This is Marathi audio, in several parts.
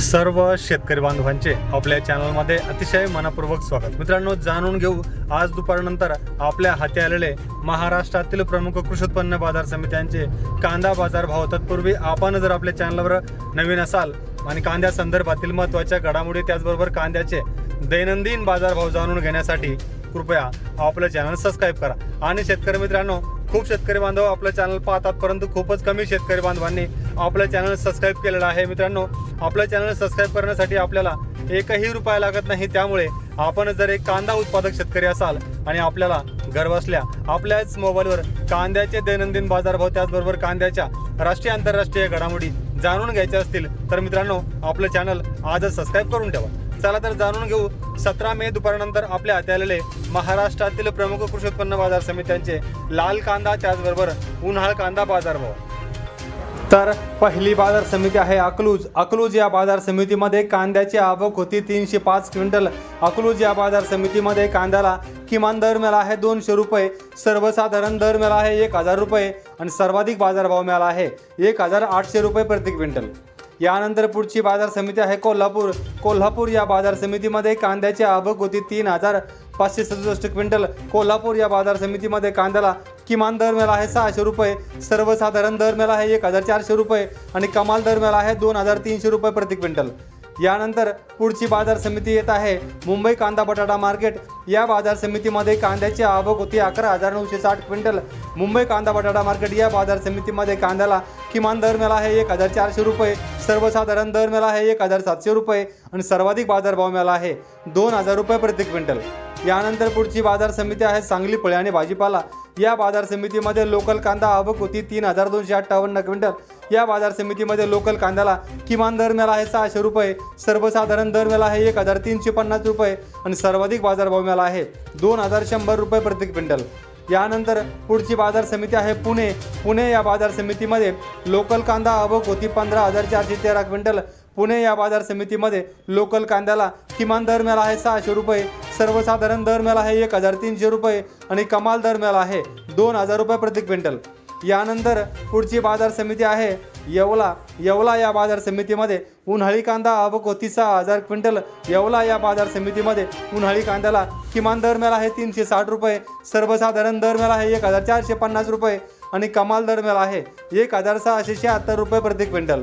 सर्व शेतकरी बांधवांचे आपल्या चॅनलमध्ये अतिशय मनापूर्वक स्वागत. मित्रांनो जाणून घेऊ आज दुपारनंतर आपल्या हाती आलेले महाराष्ट्रातील प्रमुख कृषी उत्पन्न बाजार समित्यांचे कांदा बाजार भाव. तत्पूर्वी आपण जर आपल्या चॅनलवर नवीन असाल आणि कांद्या संदर्भातील महत्त्वाच्या घडामोडी त्याचबरोबर कांद्याचे दैनंदिन बाजारभाव जाणून घेण्यासाठी कृपया आपलं चॅनल सबस्क्राईब करा. आणि शेतकरी मित्रांनो खूप शेतकरी बांधव आपलं चॅनल पाहतात परंतु खूपच कमी शेतकरी बांधवांनी आपलं चॅनल सबस्क्राईब केलेलं आहे. मित्रांनो आपलं चॅनल सबस्क्राईब करण्यासाठी आपल्याला एकही रुपया लागत नाही. त्यामुळे आपण जर एक कांदा उत्पादक शेतकरी असाल आणि आपल्याला घरबसल्या आपल्याच मोबाईलवर कांद्याचे दैनंदिन बाजारभाव त्याचबरोबर कांद्याच्या राष्ट्रीय आंतरराष्ट्रीय घडामोडी जाणून घ्यायच्या असतील तर मित्रांनो आपलं चॅनल आजच सबस्क्राईब करून ठेवा. चला तर जाणून घेऊ सतरा मे दुपारनंतर आपल्या हाती आलेले महाराष्ट्रातील प्रमुख कृषी उत्पन्न बाजार समित्यांचे लाल कांदा त्याचबरोबर उन्हाळ कांदा बाजारभाव. तर पहिली बाजार समिती आहे अकलूज. अकलूज या बाजार समितीमध्ये कांद्याची आवक होती तीनशे पाच क्विंटल. अकलूज या बाजार समितीमध्ये कांद्याला किमान दर मिळाला आहे दोनशे रुपये सर्वसाधारण दर मिळाला आहे एक हजार रुपये आणि सर्वाधिक बाजारभाव मिळाला आहे एक हजार आठशे रुपये प्रति क्विंटल. यानंतर पुढची बाजार समिती आहे. कोल्हापूर कोल्हापूर या बाजार समितीमध्ये कांद्याची आवक होती तीन हजार पाचशे सदुसष्ट क्विंटल. कोल्हापूर या बाजार समितीमध्ये कांद्याला किमान दर मिळाला आहे सहाशे रुपये. सर्वसाधारण दर मिळाला आहे एक हजार चारशे रुपये आणि कमाल दर मिळाला आहे दोन हजार तीनशे रुपये प्रति क्विंटल. यानंतर पुढची बाजार समिती येत आहे. मुंबई कांदा बटाटा मार्केट या बाजार समितीमध्ये कांद्याची आवक होती अकरा हजार नऊशे साठ क्विंटल. मुंबई कांदा बटाटा मार्केट या बाजार समितीमध्ये कांद्याला किमान दर मिळाला आहे एक हजार चारशे रुपये. सर्वसाधारण दर मिळाला आहे एक हजार सातशे रुपये. आणि सर्वाधिक बाजारभाव मिळाला आहे दोन हजार रुपये प्रति क्विंटल. यानंतर पुढची बाजार समिती आहे सांगली फळे आणि भाजीपाला. या बाजार समितीमध्ये लोकल कांदा आवक होती तीन हजार दोनशे अठ्ठावन्न क्विंटल. या बाजार समितीमध्ये लोकल कांद्याला किमान दर मिळाला आहे सहाशे रुपये सर्वसाधारण दर मिळाला आहे एक हजार तीनशे पन्नास रुपये आणि सर्वाधिक बाजारभाव मिळाला आहे दोन हजार शंभर रुपये प्रति क्विंटल. यानंतर पुढची बाजार समिती आहे पुणे. पुणे या बाजार समितीमध्ये लोकल कांदा आवक होती पंधरा हजार चारशे तेरा क्विंटल पुणे या बाजार समितीमध्ये लोकल कांद्याला किमान दर मिळाला आहे सहाशे रुपये सर्वसाधारण दर मिळाला आहे एक हजार तीनशे रुपये आणि कमाल दर मिळाला आहे दोन हजार रुपये प्रति क्विंटल. यानंतर पुढची बाजार समिती आहे येवला. येवला या बाजार समितीमध्ये उन्हाळी कांदा अबको होती सहा हजार क्विंटल. येवला या बाजार समितीमध्ये उन्हाळी कांद्याला किमान दर मिळाला आहे तीनशे साठ रुपये सर्वसाधारण दर मिळाला आहे एक हजार चारशे पन्नास रुपये आणि कमाल दर मिळाला आहे एक हजार सहाशे शहात्तर रुपये प्रति क्विंटल.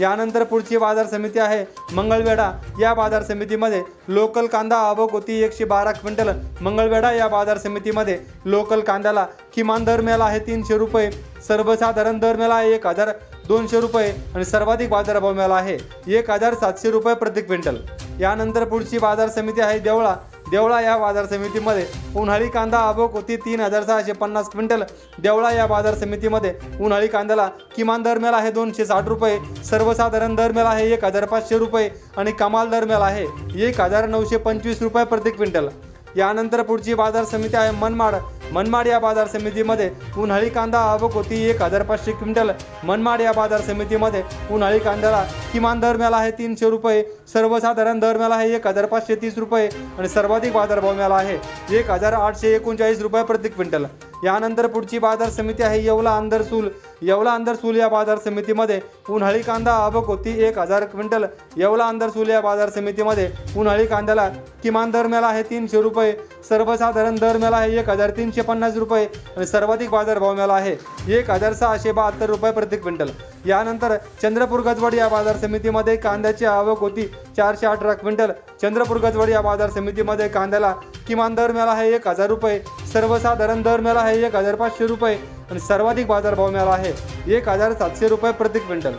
यानंतर पुढची बाजार समिती आहे. मंगळवेढा या बाजार समितीमध्ये लोकल कांदा आवक होती. एकशे बारा क्विंटल मंगळवेढा या बाजार समितीमध्ये लोकल कांद्याला किमान दर मिळाला आहे तीनशे रुपये. सर्वसाधारण दर मिळाला आहे एक हजार दोनशे रुपये आणि सर्वाधिक बाजारभाव मिळाला आहे एक हजार सातशे रुपये प्रति क्विंटल. यानंतर पुढची बाजार समिती आहे देवळा. देवळा या बाजार समितीमध्ये उन्हाळी कांदा आवक होती तीन हजार सहाशे पन्नास क्विंटल. देवळा या बाजार समितीमध्ये उन्हाळी कांद्याला किमान दर मिळाला आहे दोनशे साठ रुपये सर्वसाधारण दर मिळाला आहे एक हजार पाचशे रुपये आणि कमाल दर मिळाला आहे एक हजार नऊशे पंचवीस रुपये प्रति क्विंटल. यानंतर पुढची बाजार समिती आहे मनमाड. मनमाड या बाजार समितीमध्ये उन्हाळी कांदा आवक होती एक हजार पाचशे क्विंटल. मनमाड या बाजार समितीमध्ये उन्हाळी कांद्याला किमान दर मिळाला आहे तीनशे रुपये सर्वसाधारण दर मिळाला आहे एक हजार पाचशे तीस रुपये आणि सर्वाधिक बाजारभाव मिळाला आहे एक हजार आठशे एकोणचाळीस रुपये प्रति क्विंटल. यानंतर पुढची बाजार समिती आहे येवला अंदरसूल येवला अंदरसूल या बाजार समितीमध्ये उन्हाळी कांदा आवक होती एक हजार क्विंटल. येवला अंदरसूल या बाजार समितीमध्ये उन्हाळी कांद्याला किमान दर मिळाला आहे तीनशे रुपये सर्वसाधारण दर मिळाला आहे एक हजार तीनशे पन्नास रुपये आणि सर्वाधिक बाजारभाव मिळाला आहे एक हजार सहाशे बहात्तर रुपये प्रति क्विंटल. यानंतर चंद्रपूर गजवड या बाजार समितीमध्ये कांद्याची आवक होती चारशे अठरा क्विंटल. चंद्रपूर गजवड या बाजार समितीमध्ये कांद्याला किमान दर मिळाला आहे एक हजार रुपये. सर्वसाधारण दर मिळाला आहे एक हजार पाचशे रुपये आणि सर्वाधिक बाजारभाव मिळाला आहे एक हजार सातशे रुपये प्रति क्विंटल.